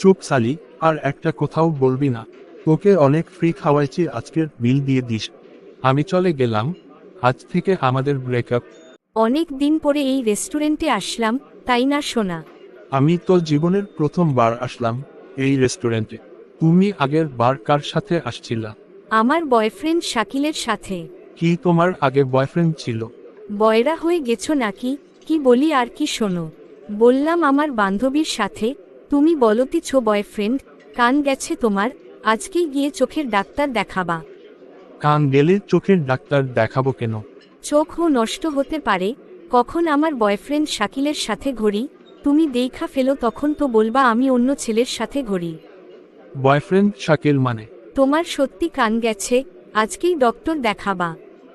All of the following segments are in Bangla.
চুপ সালি আর একটা কোথাও বলবি না। তোকে অনেক ফ্রি খাওয়াইছি আজকের বিল দিয়ে দিস। আমি চলে গেলাম। আজ থেকে আমাদের ব্রেকআপ অনেক দিন পরে এই রেস্টুরেন্টে আসলাম তাই না সোনা? আমি তো জীবনের প্রথমবার আসলাম এই রেস্টুরেন্টে তুমি আগের বার কার সাথে আসছিলা? আমার বয়ফ্রেন্ড শাকিলের সাথে। কি তোমার আগে বয়ফ্রেন্ড ছিল? বয়রা হয়ে গেছো নাকি? কি বলি আর কি শোনো। বললাম আমার বান্ধবীর সাথে তুমি বলতি ছো বয়ফ্রেন্ড কান গেছে তোমার আজকেই গিয়ে চোখের ডাক্তার দেখাবা। কান গেলে চোখের ডাক্তার দেখাবো কেন? চোখও নষ্ট হতে পারে কখন আমার বয়ফ্রেন্ড শাকিলের সাথে ঘড়ি তুমি দেখা ফেলো তখন তো বলবা আমি অন্য ছেলের সাথে ঘড়ি। বয়ফ্রেন্ড শাকিল মানে? তোমার সত্যি কান গেছে আজকেই ডক্টর দেখাবা।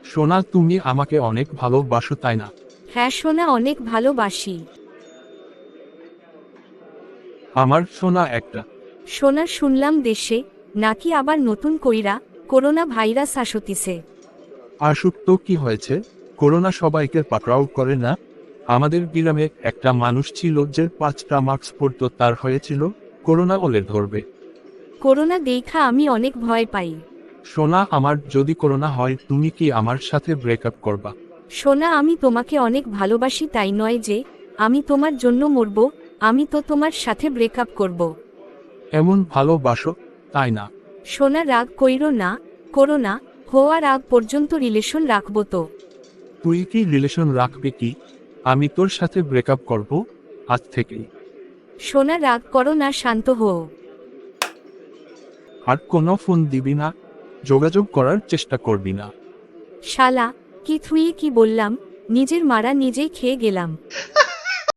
সোনা তুমি আমাকে অনেক ভালোবাসো তাই না? হ্যাঁ সোনা অনেক ভালোবাসি। আমার সোনা একটা। সোনা শুনলাম দেশে নাকি আবার নতুন কইরা করোনা ভাইরাস আসতিছে। আসুক তো কি হয়েছে করোনা সবাইকে পাকড়াও করে না? আমাদের গ্রামে একটা মানুষ ছিল যে পাঁচটা মার্কস পড়তো তার হয়েছিল করোনা ওলে ধরবে। করোনা দেখা আমি অনেক ভয় পাই। সোনা আমার যদি করোনা হয় তুমি কি আমার সাথে ব্রেকআপ করবা? সোনা আমি তোমাকে অনেক ভালোবাসি তাই নয় যে আমি তোমার জন্য মরব আমি তো তোমার সাথে ব্রেকআপ করব। এমন ভালোবাসো? তাই না? সোনা রাগ কইরো না করো না হওয়ার আগ পর্যন্ত রিলেশন রাখব তো। তুই কি রিলেশন রাখবে কি? আমি তোর সাথে ব্রেকআপ করব আজ থেকেই। সোনা রাগ করো না শান্ত হও। আর কোনো ফোন দিবি না যোগাযোগ করার চেষ্টা করবি না। শালা কি থুয়ে কি বললাম নিজের মারা নিজেই খেয়ে গেলাম।